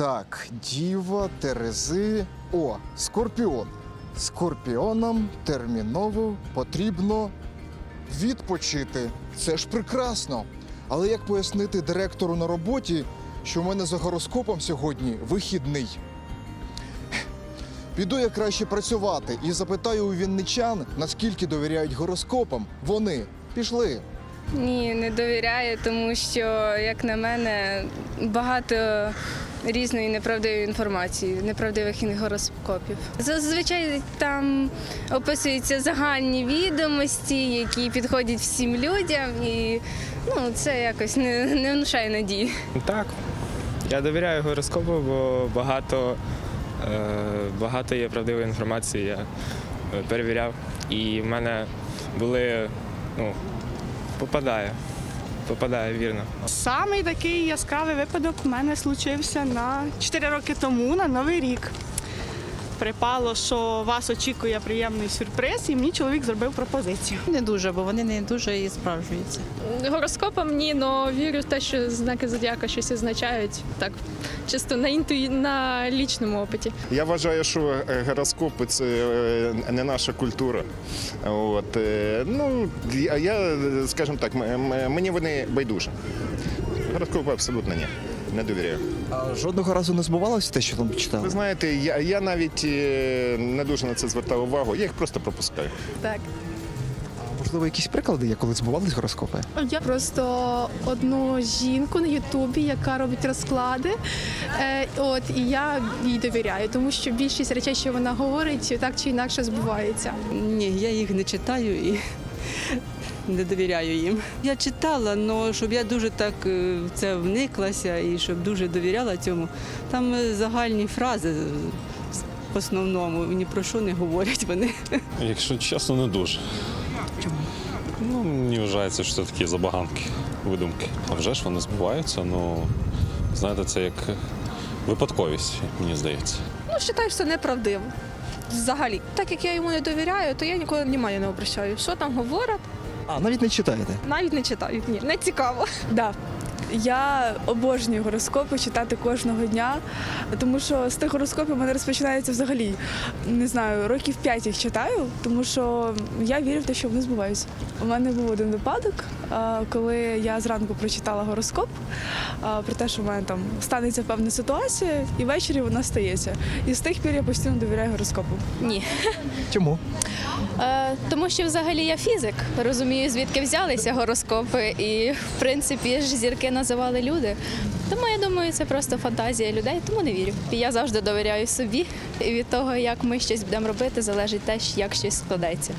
Так, Діва, Терези. О, Скорпіон. Скорпіонам терміново потрібно відпочити. Це ж прекрасно. Але як пояснити директору на роботі, що в мене за гороскопом сьогодні вихідний? Піду я краще працювати і запитаю у вінничан, наскільки довіряють гороскопам. Вони пішли. Ні, не довіряю, тому що, як на мене, багато різної неправдивої інформації, неправдивих гороскопів. Зазвичай там описуються загальні відомості, які підходять всім людям, і ну, це якось не, не внушає надії. Так, я довіряю гороскопу, бо багато, е, багато є правдивої інформації, я е, перевіряв. І в мене були, ну, попадає, попадає вірно. Самий такий яскравий випадок в мене случився на 4 роки тому на Новий рік. Припало, що вас очікує приємний сюрприз, і мені чоловік зробив пропозицію. Не дуже, бо вони не дуже і справжуються. Гороскопом ні, але вірю в те, що знаки зодіака щось означають. Так, чисто на інтуї... на лічному опиті. Я вважаю, що е, гороскопи це е, не наша культура. От, е, ну, я, скажімо так, мені вони байдужі. Гороскопи абсолютно ні. Не довіряю. А жодного разу не збувалося те, що там читали? Ви знаєте, я, я навіть е, не дуже на це звертав увагу, я їх просто пропускаю. Так. Можливо, якісь приклади є, коли збувались гороскопи? Я просто одну жінку на Ютубі, яка робить розклади. Е, от і я їй довіряю, тому що більшість речей, що вона говорить, так чи інакше збуваються. Ні, я їх не читаю і не довіряю їм. Я читала, але щоб я дуже так е, в це вниклася і щоб дуже довіряла цьому, там е, загальні фрази в основному ні про що не говорять вони. Якщо чесно, не дуже. Чому? Ну, мені вважається, що це такі забаганки, видумки. А вже ж вони збуваються, ну знаєте, це як випадковість, мені здається. Ну, вважаю, що неправдиво. Взагалі. Так як я йому не довіряю, то я ніколи внимання не обращаю. Що там говорять, А, навіть не читаєте. навіть не читаю. Ні, не цікаво. Да. Я обожнюю гороскопи читати кожного дня, тому що з тих гороскопів у мене розпочинається взагалі. Не знаю, років п'ять їх читаю, тому що я вірю в те, що вони збуваються. У мене був один випадок, коли я зранку прочитала гороскоп про те, що в мене там станеться певна ситуація, і ввечері вона стається. І з тих пір я постійно довіряю гороскопу. Ні. Чому? Е, тому що взагалі я фізик, розумію, звідки взялися гороскопи, і в принципі ж зірки називали люди. Тому я думаю, це просто фантазія людей, тому не вірю. Я завжди довіряю собі, і від того, як ми щось будемо робити, залежить те, як щось складеться.